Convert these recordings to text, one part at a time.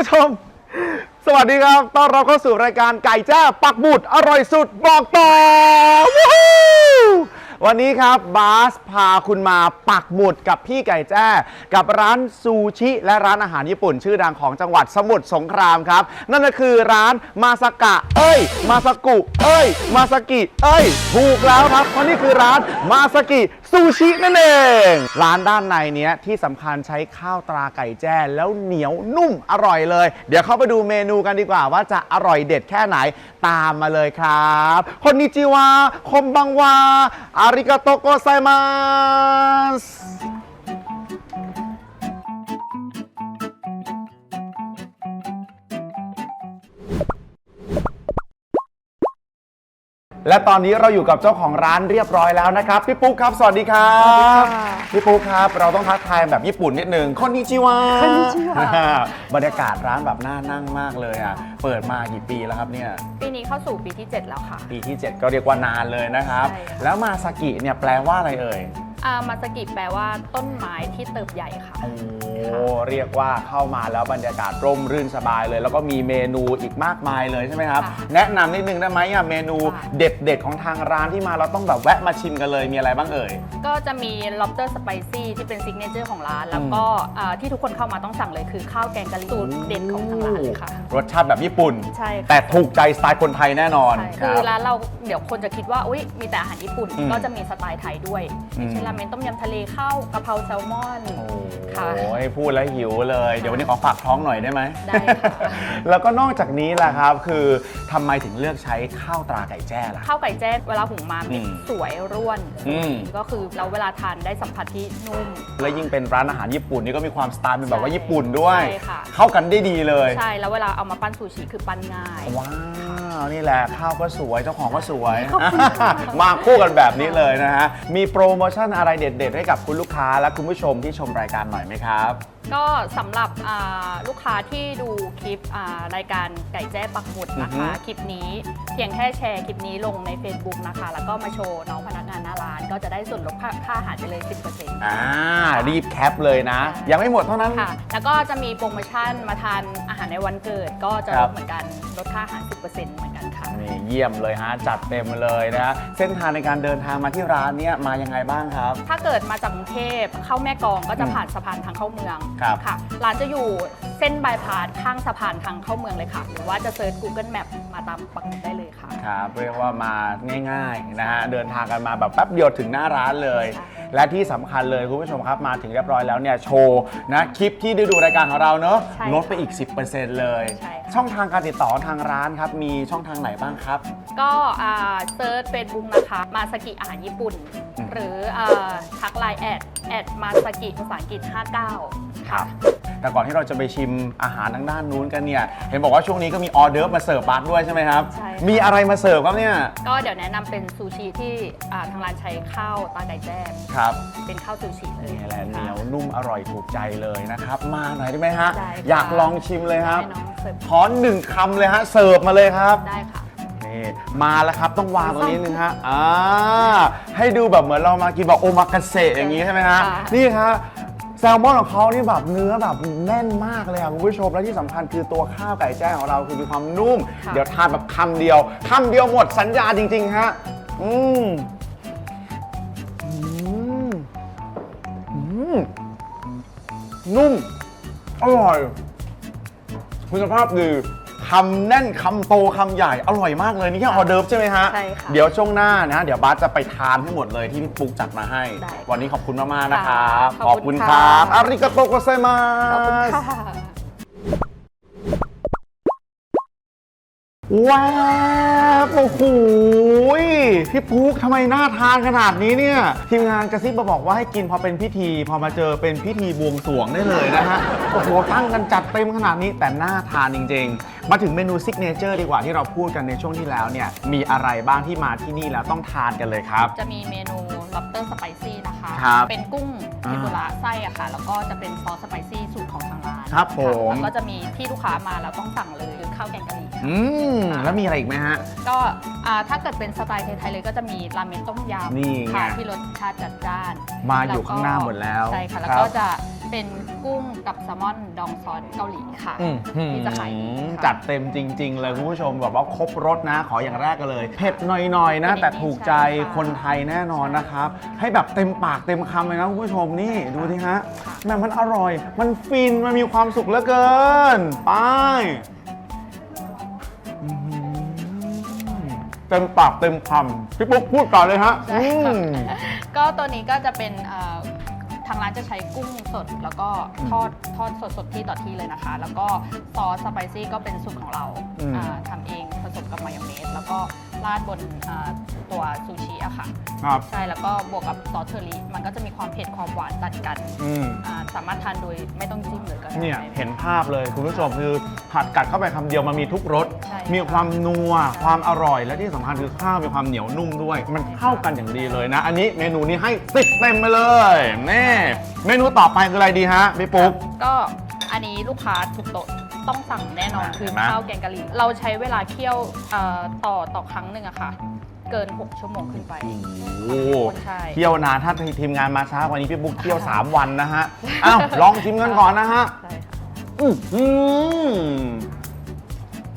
คุณผู้ชม สวัสดีครับ ต้อนรับเข้าสู่รายการไก่แจ้ปักบุดอร่อยสุดบอกต่อวู้ฮู้วันนี้ครับบาสพาคุณมาปักหมุดกับพี่ไก่แจ้ กับร้านซูชิ และร้านอาหารญี่ปุ่น ชื่อดังของจังหวัดสมุทรสงครามครับ นั่นก็คือร้านมาสกะ เอ้ย มาสกุ เอ้ย มาสกิ เอ้ย ถูกแล้วครับเพราะนี่คือร้านมาสกิ ซูชินั่นเอง ร้านด้านในเนี้ยที่สำคัญใช้ข้าวตราไก่แจ้แล้วเหนียวนุ่มอร่อยเลย เดี๋ยวเข้าไปดูเมนูกันดีกว่า ว่าจะอร่อยเด็ดแค่ไหนตามมาเลยครับคนนิจิวาคมบังวาอาริกาโตโกไซมัส และตอนนี้เราอยู่กับเจ้าของร้านเรียบร้อยแล้วนะครับพี่ปุ๊กครับสวัสดีครับสวัสดีค่ะพี่ปุ๊กครับเราต้องทักทายแบบญี่ปุ่นนิดนึงคนนิจิวาคอนนิชิวะบรรยากาศร้านแบบน่านั่งมากเลยอะเปิดมากี่ปีแล้วครับเนี่ยปีนี้เข้าสู่ปีที่ 7 แล้วค่ะ ปีที่ 7 ก็เรียกว่านานเลยนะครับใช่ค่ะแล้วมาสกิเนี่ยแปลว่าอะไรเอ่ย อามาสกิแปลว่าต้นไม้ที่เติบใหญ่ค่ะ โอ้เรียกว่าเข้ามาแล้วบรรยากาศร่มรื่นสบายเลย แล้วก็มีเมนูอีกมากมายเลยใช่ไหมครับ ค่ะแนะนำนิดนึงได้ไหมอะเมนูค่ะ เด็ดๆของทางร้านที่มาเราต้องแบบแวะมาชิมกันเลยมีอะไรบ้างเอ่ย ก็จะมี lobster spicy ที่เป็นซิกเนเจอร์ของร้าน แล้วก็อ่าที่ทุกคนเข้ามาต้องสั่งเลยคือข้าวแกงกะหรี่สูตรเด็ดของทางร้านเลยค่ะ รสชาติแบบญี่ปุ่น ใช่ค่ะ แต่ถูกใจสไตล์คนไทยแน่นอนใช่คคือรับร้านเราเดี๋ยวคนจะคิดว่า อุ้ยมีแต่อาหารญี่ปุ่น อืมก็จะมีสไตล์ไทยด้วย อืมเช่นราเมนต้มยำทะเลข้าวกะเพราแซลมอน ค่ะโอ้ยพูดแล้วหิวเลย เดี๋ยววันนี้ขอฝากท้องหน่อยได้ไหมได้ค่ะ แล้วก็นอกจากนี้แหละครับ คือทำไมถึงเลือกใช้ข้าวตราไก่แจ้ล่ะ ข้าวไก่แจ้เวลาหุงมาเม็ดอืมสวยร่วน อืม ก็คือเราเวลาทานได้สัมผัสที่นุ่ม และยิ่งเป็นร้านอาหารญี่ปุ่นนี่ก็มีความสไตล์เป็นแบบว่าใช่ญี่ปุ่นด้วย ใช่ค่ะ เข้ากันได้ดีเลย ใช่แล้วเวลาเอามาปั้นซูชิคือปั้นง่าย ว้า วนี่แหละข้าวก็สวยเจ้าของก็สวยขอบคุณค่ะมาคู่กันแบบนี้เลยนะฮะ มีโปรโมชั่นอะไรเด็ด ๆ ให้กับคุณลูกค้าและคุณผู้ชมที่ชมรายการหน่อยไหมครับ ก็สำหรับอ่าลูกค้าที่ดูคลิปอ่ารายการไก่แจ้ปักหมุดนะคะ อือฮึ คลิปนี้เพียงแค่แชร์คลิปนี้ลงใน Facebook นะคะ แล้วก็มาโชว์น้องพนักงานหน้าร้าน ก็จะได้ส่วนลดค่าค่าอาหารไปเลย 10%อ่ารีบแคปเลยนะ ยังไม่หมดเท่านั้น ค่ะ แล้วก็จะมีโปรโมชั่นมาทานอาหารในวันเกิด ก็จะครัลบดเหมือนกันลดค่าอาหาร 10%เหมือนกัน ค่ะ นี่เยี่ยมเลยฮะจัดเต็มเลยนะฮะเส้นทางในการเดินทางมาที่ร้านเนี้ยมายังไงบ้างครับ ถ้าเกิดมาจากกรุงเทพเข้าแม่กลองก็จะอืมผ่านสะพานทางเข้าเมืองครับค่ะร้านจะอยู่เส้นบายพาสข้างสะพานทางเข้าเมืองเลยค่ะ หรือว่าจะเซิร์ช Google Map มาตามปักหมุดได้เลยค่ะ ครับเรียกว่ามาง่ายๆนะฮะเดินทางกันมาแบบแป๊บเดียวถึงหน้าร้านเลย ใช่ และที่สำคัญเลยคุณผู้ชมครับมาถึงเรียบร้อยแล้วเนี่ยโชว์นะคลิปที่ได้ดูรายการของเราเนอะใช่ลดไปอีก 10%เลย ใช่ค่ะ ช่องทางการติดต่อทางร้านครับมีช่องทางไหนบ้างครับ ก็เซิร์ชเฟซบุ๊กนะคะ มาสกิอาหารญี่ปุ่น อืม หรืออ่าทักไลน์แอดแอดมาสกิภาษาอังกฤษ 59 ครับ แต่ก่อนที่เราจะไปชิมอาหารทางด้านนู้นกันเนี่ย เห็นบอกว่าช่วงนี้ก็มีออเดิร์ฟมาเสิร์ฟบัสด้วยใช่ไหมครับ ใช่ค่ะ มีอะไรมาเสิร์ฟครับเนี่ย ก็เดี๋ยวแนะนำเป็นซูชิที่อ่าทางร้านใช้ข้าวตาไก่แจ้ครับเป็นข้าวซูชิเลย นี่แหละเหค่ะนียวนุ่มอร่อยถูกใจเลยนะครับ มาหน่อยได้ไหมฮะ ได้ค่ะ อยากลองชิมเลยครับ ให้น้องเสิร์ฟขอหนึ่งคำเลยฮะ เสิร์ฟมาเลยครับ ได้ค่ะ นี่มาแล้วครับต้องวางตรงนี้นึงฮะอ่าให้ดูแบบเหมือนเรามากินแบบโอมากาเสะอย่างนี้ใช่ไหมฮะค่ะ นี่ฮะ แซลมอนของเขานี่แบบเนื้อแบบแน่นมากเลยอะคุณผู้ชมและที่สำคัญคือตัวข้าวไก่แจ้ของเราคือมีความนุ่ม ค่ะ เดี๋ยวทานแบบคำเดียวคำเดียวหมดสัญญาจริง ๆ ฮะ อืมอืมอืมนุ่ม อร่อย คุณภาพดี คำแน่นคำโตคำใหญ่อร่อยมากเลยนี่แค่ออเดิร์ฟใช่ไหมฮะใช่ค่ะเดี๋ยวช่วงหน้านะ เดี๋ยวบาสจะไปทานให้หมดเลยที่พี่ปุ๊กจัดมาให้ ได้วันนี้ขอบคุณมากๆนะครับค่ะขอบคุณครัค่ะบอาริกาโตโกไซมาขอบคุณส ค่ะ ว้าวโอ้โหยพี่ปุ๊กทำไมน่าทานขนาดนี้เนี่ย ทีมงานกระซิบมาบอกว่าให้กินพอเป็นพิธี พอมาเจอเป็นพิธีบวงสรวงได้เลยนะฮะ โอ้โห ตั้งกันจัดเต็มขนาดนี้แต่น่าทานจริง ๆ มาถึงเมนูซิกเนเจอร์ดีกว่าที่เราพูดกันในช่วงที่แล้วเนี่ย มีอะไรบ้างที่มาที่นี่แล้วต้องทานกันเลยครับ จะมีเมนู lobster spicy นะคะ ครับเป็นกุ้งอ่าเทมปุระไส้อะค่ะ แล้วก็จะเป็นซอสสไปซี่สูตรของทางร้าน ครับผมะแล้วก็จะมีที่ลูกค้ามาแล้วต้องสั่งเลยคือข้าวแกงกะหรี่ค่ะอืมแล้วมีอะไรอีกไหมฮะ ก็อ่าถ้าเกิดเป็นสไตล์ไทยๆเลยก็จะมีราเมนต้มยำนี่ไงค่ะที่รสชาติจัดจ้านมาอยู่ข้างหน้าหมดแล้วใช่ค่ะแล้วครับก็จะ เป็นกุ้งกับแซลมอนดองซอสเกาหลีค่ะ อืมที่จะขายดีค่ะจัดเต็มจริง ๆ เลยคุณผู้ชมแบบว่าครบรสนะขออย่างแรกกันเลย เผ็ดหน่อยๆนะเป็นแต่ถูกใจใช่ค่ะคนไทยแน่นอนนะครับ ให้แบบเต็มปากเต็มคำเลยนะคุณผู้ชมนี่ดูสิฮะแม่มันอร่อย มันฟินมันมีความสุขเหลือเกินไปอื้อหือเต็มปากเต็มคำพี่ปุ๊กพูดก่อนเลยฮะ ใช่อืค่ะมก็ตัวนี้ก็จะเป็นเอ่อทางร้านจะใช้กุ้งสดแล้วก็ทอดทอดสดๆที่ต่อที่เลยนะคะ แล้วก็ซอสสไปซี่ก็เป็นสูตรของเราอืม อ่าทำเองผสม กับมายองเนสแล้วก็ราดบนอ่าตัวซูชิอะค่ะ ครับ ใช่แล้วก็บวกกับซอสเทอริมันก็จะมีความเผ็ดความหวานตัดกันอืม อ่าสามารถทานโดยไม่ต้องจิ้มเลยก็ได้ เนี่ยเห็นภาพเลยคุณผู้ชมคือผัดกัดเข้าไปคำเดียวมันมีทุกรส ใช่มีความนัว ความอร่อยและที่สำคัญคือข้าวมีความเหนียวนุ่มด้วย มันเข้ากันอย่างดีเลยนะ อันนี้เมนูนี้ให้สิบเต็มไปเลยนี่เมนูต่อไปคืออะไรดีฮะพี่ปุ๊ก ก็อันนี้ลูกค้าทุกโต๊ะ ต้องสั่งแน่นอนเห็คือนไหม ข้าวแกงกะหรี่เราใช้เวลาเคี่ยวเอ่อต่อต่อครั้งหนึ่งอะค่ะ เกิน 6 ชั่วโมงขึ้นไป โอ้โหใช่ เที่ยวนานถ้าทีมงานมาช้ากว่านี้พี่ปุ๊กเที่ยว 3 วันนะฮะ อ้าว ลองชิมกันก่อนนะฮะ ใช่ค่ะอือหือ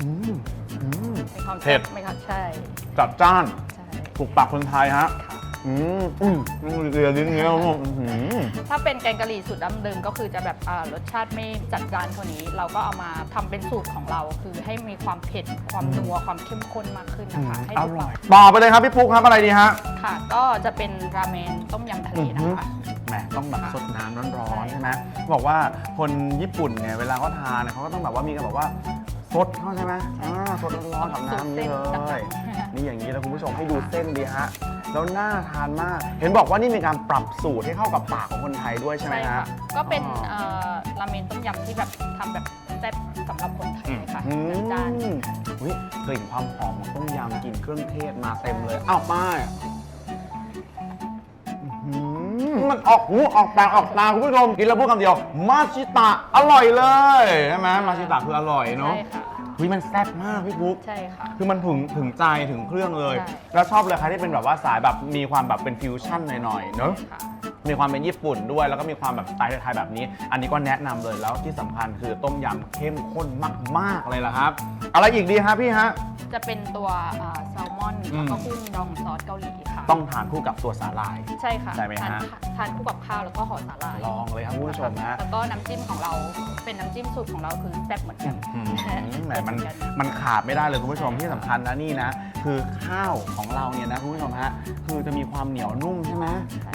อืมอืม มีความเผ็ด ไหมคะใช่จัดจ้านใช่ถูกปากคนไทยฮะ ค่ะ อืมอืมอืมเรียนลิ้นเงี้ยอืมอืมถ้าเป็นแกงกะหรี่สูตรดั้งเดิมก็คือจะแบบอ่ารสชาติไม่จัดจ้านเท่านี้ เราก็เอามาทำเป็นสูตรของเรา คือให้มีความเผ็ดความนัวความเข้มข้นมากขึ้นนะคะให้อดูร่อยต่อไปเลยครับพี่ปุ๊กครับอะไรดีฮะค่ะ ก็จะเป็นราเมนต้มยำทะเลนะคะ แหมต้องแบบสดน้ำร้อนๆใช่ใช่ไหมบอกว่าคนญี่ปุ่นเนี่ยเวลาเขาทานเนี่ยเขาก็ต้องแบบว่ามีกันแบบว่าสดเขาใช่ไหมอ่าสดร้อนๆกับน้ำนี่เลย นี่อย่างนี้แล้วคุณผู้ชมให้ดูเส้นดีฮะ แล้วน่าทานมาก เห็นบอกว่านี่มีการปรับสูตรให้เข้ากับปากของคนไทยด้วยใช่ไหมใช่ฮะ ค่ะก็เป็นอ๋อเอ่อราเมนต้มยำที่แบบทำแบบแซ่บสำหรับคนไทยเลยค่ะอืจัดจ้าน มอุ๊ยกลิ่นความหอมของต้มยำกลิ่นเครื่องเทศมาเต็มเลยอ้าวป้ายอื้อหือมันออกหูออกปากออกตาคุณผู้ชมกินแล้วพูดคำเดียว มาชิตะอร่อยเลย ใช่ไหมมาชิตะคืออร่อยเนาะใช่ค่ะ เฮ้ยมันแซ่บมากพี่บุ๊กใช่ค่ะ คือมันถึงถึงใจถึงเครื่องเลย ใช่ แล้วชอบเลยใครที่เป็นแบบว่าสายแบบมีความแบบเป็นฟิวชั่นหน่อยๆเนอะ ค่ะ มีความเป็นญี่ปุ่นด้วย แล้วก็มีความแบบสไตล์ไทยๆแบบนี้ อันนี้ก็แนะนำเลยแล้วที่สำคัญคือต้มยำเข้มข้นมาก ๆ เลยล่ะครับ อะไรอีกดีฮะพี่ฮะ จะเป็นตัวอ่าแซลมอนอืม แล้วก็กุ้งดองซอสเกาหลีค่ะต้องทานคู่กับตัวสาหร่าย ใช่ค่ะใช่ไหมฮะ ทานทานคู่กับข้าวแล้วก็ห่อสาหร่ายลองเลยครับคุณผู้ชมฮะแล้วก็น้ำจิ้มของเราเป็นน้ำจิ้มสูตรของเราคือแซ่บเหมือนกัน อืมแหมมันเหอกัมันขาดไม่ได้เลยคุณผู้ชมใช่ที่สำคัญนะนี่นะ คือข้าวของเราเนี่ยนะคุณผู้ชมฮะคือจะมีความเหนียวนุ่มใช่ไหม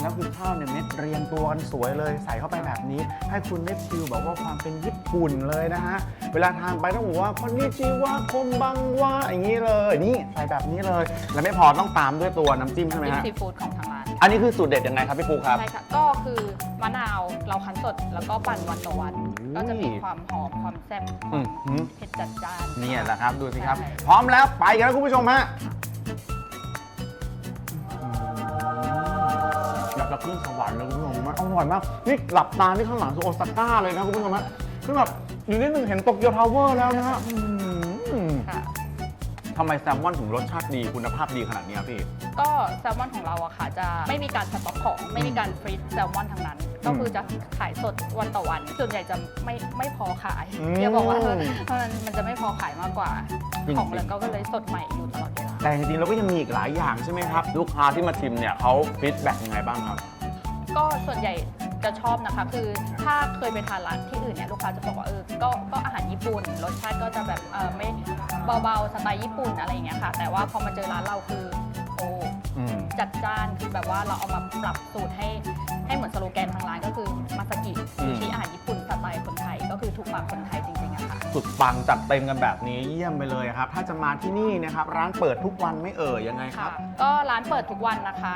แล้วคือข้าวเนี่ยเม็ดเรียงตัวกันสวยเลย ใส่เข้าไปแบบนี้ ให้คุณได้ฟิลแบบว่าความเป็นญี่ปุ่นเลยนะฮะเวลาทานไปต้องบอกว่าคอนนิจิวะคมบังวะอย่างนี้เลยนี่ใส่แบบนี้เลย แล้วไม่พอต้องตามด้วยตัวน้ำจิ้มใช่ไหมจิ้มฮะ ซีฟู้ดของทางร้านอันนี้คือสูตรเด็ดยังไงครับพี่ปูครับ ใช่ค่ะก็คือมะนาวเราคั้นสดแล้วก็ปั่นวันต่อวันโอ้ยก็จะมีความหอมความแซ่บคอืวามมหืมเผ็ดจัดจ้าน เนี่ยแหละครับ ดูสิครับ ใช่ พร้อมแล้วไปกันแล้วคุณผู้ชมฮะอยากจะขึ้นสวรรค์เลยคุณผู้ชมมันอร่อยมาก นี่หลับตาที่ข้างหลังคือโอซาก้าเลยนะคุณผู้ชมฮะคือแบบอยู่นิดนึงเห็นโตเกียวทาวเวอร์แล้วนะฮะอืมค่ะ ทำไมแซลมอนถึงรสชาติดีคุณภาพดีขนาดนี้ครับพี่ ก็แซลมอนของเราอะค่ะจะไม่มีการสต็อกของไม่มีการฟรีซแซลมอนทั้งนั้น ก็คือจะขายสดวันต่อวัน ส่วนใหญ่จะไม่ไม่พอขายอืม เดี๋ยวบอกว่ามันมันจะไม่พอขายมากกว่าจริงๆของแล้วก็เลยสดใหม่อยู่ตลอดเวลา แต่จริงๆเราก็ยังมีอีกหลายอย่างใช่ไหมครับ ลูกค้าที่มาชิมเนี่ยเขาฟีดแบ็กยังไงบ้างครับ ก็ส่วนใหญ่ จะชอบนะคะ คือถ้าเคยไปทานร้านที่อื่นเนี่ยลูกค้าจะบอกว่าเออก็ก็อาหารญี่ปุ่น รสชาติก็จะแบบเออไม่เบาๆสไตล์ญี่ปุ่นอะไรอย่างเงี้ยค่ะ แต่ว่าพอมาเจอร้านเราคือโอ้อืม จัดจ้านคือแบบว่าเราเอามาปรับสูตรให้ให้เหมือนสโลแกนทางร้านก็คือมาสกิอืมซูชิอาหารญี่ปุ่นสไตล์คนไทยก็คือถูกปากคนไทยจริงๆอะค่ะ สุดปังจัดเต็มกันแบบนี้เยี่ยมไปเลยครับ ถ้าจะมาที่นี่นะครับ ร้านเปิดทุกวันไม่เอ่ยยังไงคค่ะรับ ก็ร้านเปิดทุกวันนะคะ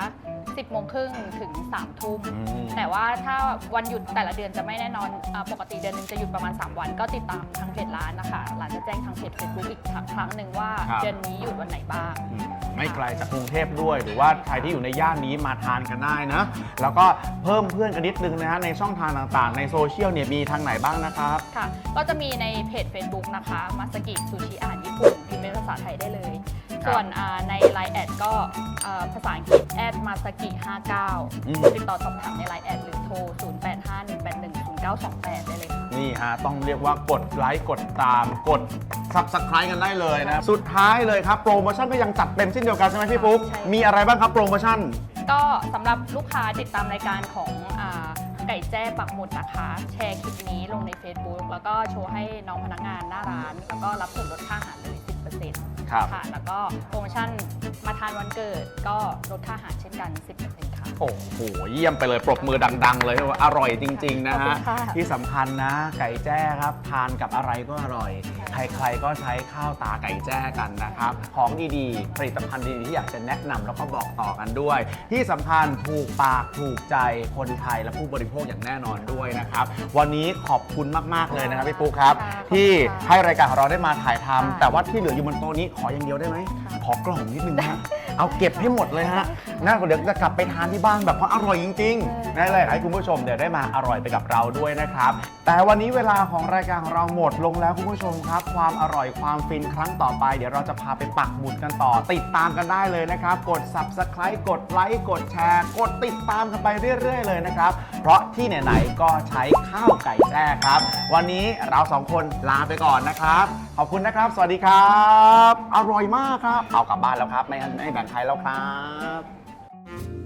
10โมงครึ่งถึง3ทุ่มอืม แต่ว่าถ้าวันหยุดแต่ละเดือนจะไม่แน่นอนอาปกติเดือนหนึงจะหยุดประมาณ 3 วัน ก็ติดตามทางเพจร้านนะคะร้านจะแจ้งทางเพจ Facebook อีกครั้งหนึ่งว่าครับ เดือนนี้หยุดวันไหนบ้าง อืมไม่ไกลจากกรุงเทพด้วย หรือว่าใครที่อยู่ในย่านนี้มาทานกันได้นะ แล้วก็เพิ่มเพื่อนกันนิดนึงนะฮะในช่องทางต่างๆ ในโซเชียลเนี่ยมีทางไหนบ้างนะครับ ค่ะก็จะมีในเพจ Facebook นะคะมาสกิซูชิอาหารญี่ปุ่นพิมพ์เป็นภาษาไทยได้เลย ครับส่วนอ่าใน Line แอดก็อ่าภาษาอังกฤษแอดมาสกิอืม 59ติดต่อสอบถามในไลน์แอดหรือโทร 0851810928 ได้เลยค่ะ นี่ฮะ ต้องเรียกว่ากดไลค์กดตามกด subscribe กันได้เลยนะ สุดท้ายเลยครับ โปรโมชั่นก็ยังจัดเต็มเช่นเดียวกันใช่ไหมพี่ปุ๊ก ใช่ มีอะไรบ้างครับโปรโมชั่น ก็สำหรับลูกค้าติดตามรายการของอาไก่แจ้ปักหมุดนะคะ แชร์คลิปนี้ลงใน Facebook แล้วก็โชว์ให้น้องพนักงานหน้าร้าน แล้วก็รับส่วนลดค่าอาหารเลย 10% ครับ ค่ะ แล้วก็โปรโมชั่นมาทานวันเกิดก็ลดค่าอาหารเช่นกัน 10%เโอ้โห เยี่ยมไปเลยปรบมือดัง ๆ เลยว่าอร่อยจริง ๆ นะขอบฮะคุณค่ะ ที่สำคัญนะ ไก่แจ้ครับ ทานกับอะไรก็อร่อย ใคร ๆ ก็ใช้ข้าวตาไก่แจ้กันนะครับ ของดีๆ ผลิตภัณฑ์ดีๆ ที่อยากจะแนะนำแล้วก็บอกต่อกันด้วย ที่สำคัญถูกปากถูกใจคนไทยและผู้บริโภคอย่างแน่นอนด้วยนะครับ วันนี้ขอบคุณมากๆเลยนะครับพี่ปุ๊กครับ ค่ะขอบคุณที่ค่ะให้รายการของเราได้มาถ่ายทำค่ะแต่ว่าที่เหลืออยู่บนโต๊ะนี้ขออย่างเดียวได้ไหมค่ะ ขอกล่องนิดนึงนะ เอาเก็บให้หมดเลยฮะนะเดี๋ยวจะกลับไปทานที่บ้านแบบเพราะอร่อยจริงๆนั่นเลยให้คุณผู้ชมเดี๋ยวได้มาอร่อยไปกับเราด้วยนะครับ แต่วันนี้เวลาของรายการของเราหมดลงแล้วคุณผู้ชมครับ ความอร่อยความฟินครั้งต่อไปเดี๋ยวเราจะพาไปปักหมุดกันต่อ ติดตามกันได้เลยนะครับ กด subscribe กดไลค์กดแชร์ กดติดตามกันไปเรื่อย ๆ เลยนะครับ เพราะที่ไหนๆก็ใช้ข้าวไก่แจ้ครับ วันนี้เราสองคนลาไปก่อนนะครับ ขอบคุณนะครับ สวัสดีครับ อร่อยมากครับ เอากลับบ้านแล้วครับ ไม่ไม่แบ่งใช้แล้วครับ